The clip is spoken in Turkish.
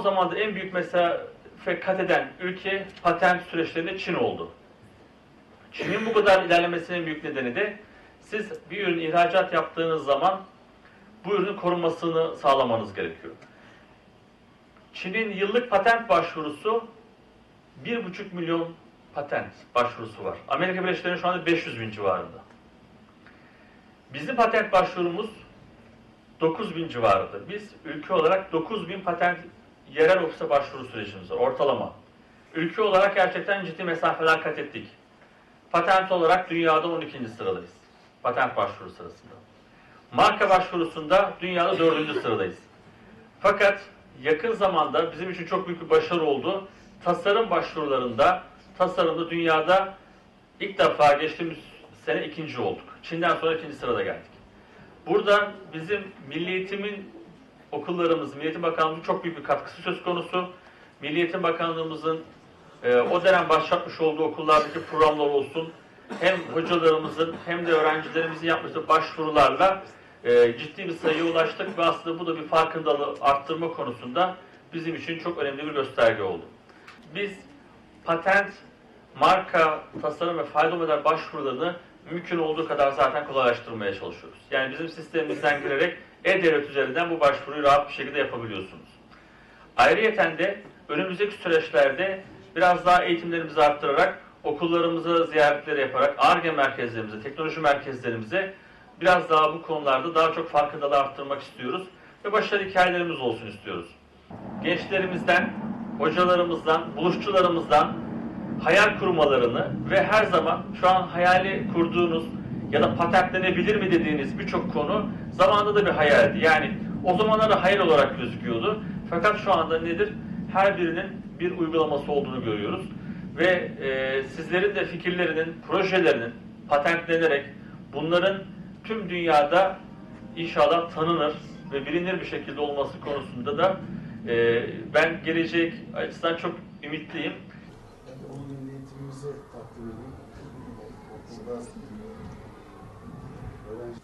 zaman da en büyük mesafe kat eden ülke patent süreçlerinde Çin oldu. Çin'in bu kadar ilerlemesinin büyük nedeni de siz bir ürün ihracat yaptığınız zaman bu ürünün korunmasını sağlamanız gerekiyor. Çin'in yıllık patent başvurusu 1,5 milyon patent başvurusu var. Amerika Birleşik Devletleri'nin şu anda 500 bin civarında. Bizim patent başvurumuz 9 bin civarında. Biz ülke olarak 9 bin patent yerel ofise başvuru sürecimiz var ortalama. Ülke olarak gerçekten ciddi mesafeler kat ettik. Patent olarak dünyada 12. sıradayız. Patent başvuru sırasında. Marka başvurusunda dünyada 4. sıradayız. Fakat yakın zamanda bizim için çok büyük bir başarı oldu. Tasarım başvurularında, tasarımda dünyada ilk defa geçtiğimiz sene ikinci olduk. Çin'den sonra ikinci sırada geldik. Burada bizim Milli Eğitim'in okullarımız, Milli Eğitim Bakanlığımızın çok büyük bir katkısı söz konusu. Milli Eğitim Bakanlığımızın e, o dönem başlatmış olduğu okullardaki programlar olsun, hem hocalarımızın hem de öğrencilerimizin yapmıştığı başvurularla e, ciddi bir sayıya ulaştık ve aslında bu da bir farkındalığı arttırma konusunda bizim için çok önemli bir gösterge oldu. Biz patent, marka, tasarım ve fayda model başvurularını mümkün olduğu kadar zaten kolaylaştırmaya çalışıyoruz. Yani bizim sistemimizden girerek e-devlet üzerinden bu başvuruyu rahat bir şekilde yapabiliyorsunuz. Ayrıyeten de önümüzdeki süreçlerde biraz daha eğitimlerimizi arttırarak okullarımıza ziyaretleri yaparak ARGE merkezlerimize, teknoloji merkezlerimize biraz daha bu konularda daha çok farkındalığı arttırmak istiyoruz ve başarılı hikayelerimiz olsun istiyoruz. Gençlerimizden, hocalarımızdan, buluşçularımızdan hayal kurmalarını ve her zaman şu an hayali kurduğunuz ya da patentlenebilir mi dediğiniz birçok konu zamanında da bir hayaldi. Yani o zamanlarda hayal olarak gözüküyordu. Fakat şu anda nedir? Her birinin bir uygulaması olduğunu görüyoruz. Ve e, sizlerin de fikirlerinin, projelerinin patentlenerek bunların tüm dünyada inşallah tanınır ve bilinir bir şekilde olması konusunda da e, ben gelecek açısından çok ümitliyim onu milli takdim edeyim. Okulda öğrenci